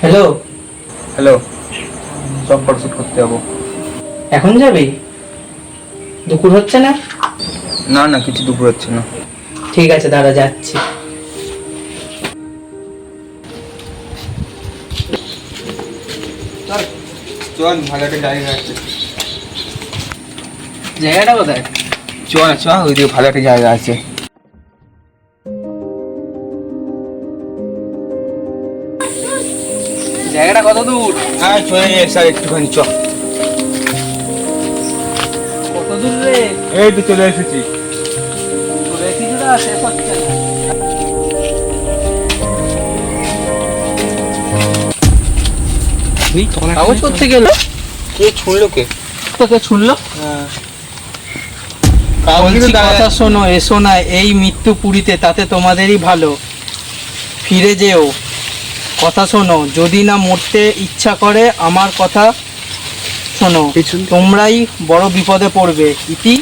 Hello hello সব photoshoot করতে যাব। এখন যাবি? দুপুর হচ্ছে না? না না কিছু দুপুর হচ্ছে না। ঠিক আছে দাদা যাচ্ছি। চল ভালো একটা জায়গা আছে। জায়গাটা কোথায়? চ না চ ওইদিকে ভালো একটা জায়গা আছে। জায়গাটা কত দূর? হ্যাঁ চলে যাই স্যার একটুখানি চ কত দূর রে? এই তো চলে এসেছি। শেষ হচ্ছে কাগজ করতে গেল কে ছুঁড়লো কে? তোকে শুনলো কাগজ বলছি কথা শোনো এসো না এই মৃত্যু পুরীতে তাতে তোমাদেরই ভালো। ফিরে যেও। কথা শোনো যদি না মরতে ইচ্ছা করে আমার কথা শোনো। তোমরাই বড় বিপদে পড়বে। ইতি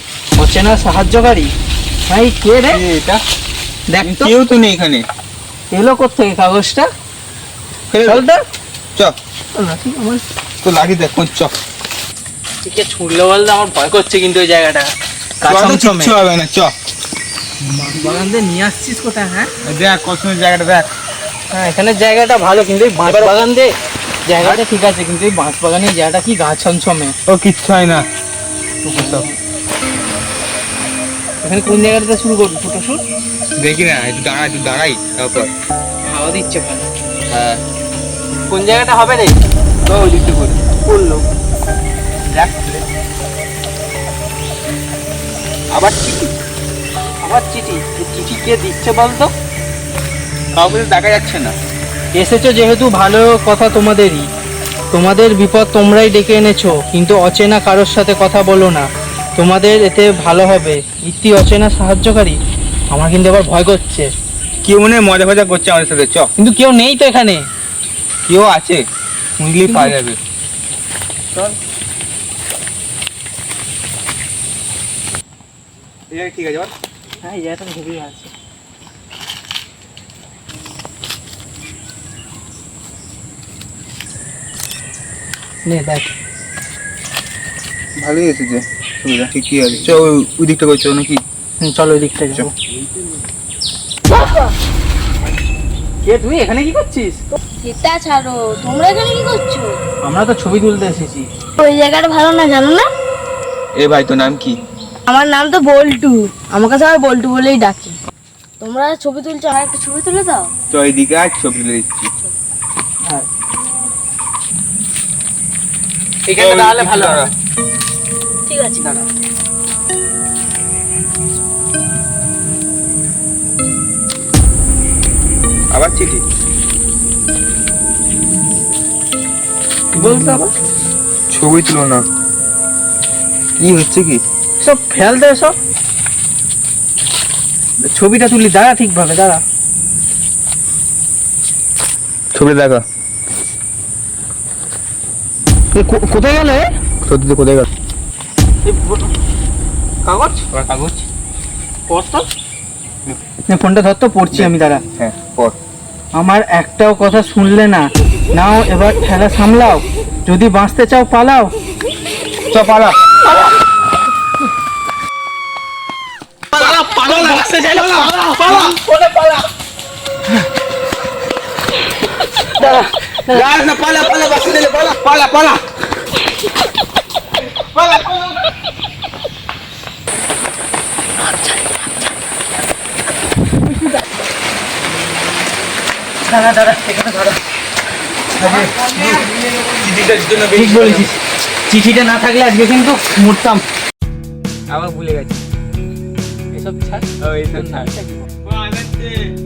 অচেনা সাহায্যকারী। ভাই কে রে? এটা? দেখ কেউ তো নেই এখানে। এলো কোথেকে কাগজটা। চল তো চ তো লাগি দেখ চ। ছুড়লো বলতে আমার ভয় করছে কিন্তু ওই জায়গাটা। কিচ্ছু হবে না চ। বাগান দিয়ে নিয়ে আসছিস কোথায় হ্যাঁ? দেখ কত জায়গাটা দেখ। হ্যাঁ এখানে জায়গাটা ভালো কিন্তু এই বাঁশ বাগান দিয়ে জায়গাটা ঠিক আছে কিন্তু এই বাঁশ বাগানের জায়গাটা কি গা ছমছমে? ও কিচ্ছু হয় না। এখানে কোন জায়গাটাতে শুরু করবি ফটো শুট দেখি না একটু দাঁড়া একটু দাঁড়াই তারপর। হাওয়া দিচ্ছে হ্যাঁ। কোন জায়গাটা হবে রে? তো ওই দিকটা করি করল দেখ আবার চিঠি। আবার চিঠি। চিঠি কে দিচ্ছে বলতো? কাউকে দেখা যাচ্ছে না। এসেছ যেহেতু ভালো কথা তোমাদেরই। তোমাদের বিপদ তোমরাই ডেকে এনেছো কিন্তু অচেনা কারোর সাথে কথা বলো না। তোমাদের এতে ভালো হবে। ইতি অচেনা সাহায্যকারী। আমার কিন্তু আবার ভয় করছে। কেউ মনে মজা ফজা করছে আমাদের সাথে চ। কিন্তু কেউ নেই তো এখানে। কেউ আছে। শুনলেই পাওয়া যাবে। চল। ঠিক আছে হ্যাঁ এই জায়গাটা খুবই আছে নে দেখ। ভালোই এসেছে সুবিধা। ঠিকই আছে। চ ওই ওই দিকটা করছ নাকি? চলো ওই দিকটা যাব। কে তুই এখানে কি করছিস? সেটা ছাড়ো তোমরা এখানে কি করছ? আমরা তো ছবি তুলতে এসেছি। ওই জায়গাটা ভালো না জানো না? এ ভাই তোর নাম কি? আমার নাম তো বল্টু। আমার কাছে আমার বল্টু বলেই ডাকে। তোমরা ছবি তুলছো আমার একটা ছবি তুলে দাও। চ এইদিকে আজ ছবি তুলে দিচ্ছি। হ্যাঁ। এখানে তাহলে ভালো হবে ঠিক আছে। দাঁড়া। আবার চিঠি। কি বলতো আবার? ছবি তুলো না। কি হচ্ছে কি? সব ফেল দে সব। ছবিটা তুলি দাঁড়া ঠিকভাবে দাঁড়া। ছবি দেখা। এ কোথায় গেলে সত্যি তো কোথায় গেল? কাগজ? কাগজ। পড় তো। নে, ফোনটা ধর তো পড়ছি আমি দাঁড়া। হ্যাঁ পর আমার একটাও কথা শুনলে না। নাও এবার ঠেলা সামলাও। যদি বাঁচতে চাও পালাও। চ পালা। দাঁড়া না পালা পালা বাসে দিলে পালা। পালা পালা। দাঁড়া দাঁড়া এখানে ধরো ঠিক বেশি বলেছিস। চিঠিটা না থাকলে আজকে কিন্তু মরতাম। আবার ভুলে গেছি। এসব ছাড়? ও এইসব ছাড়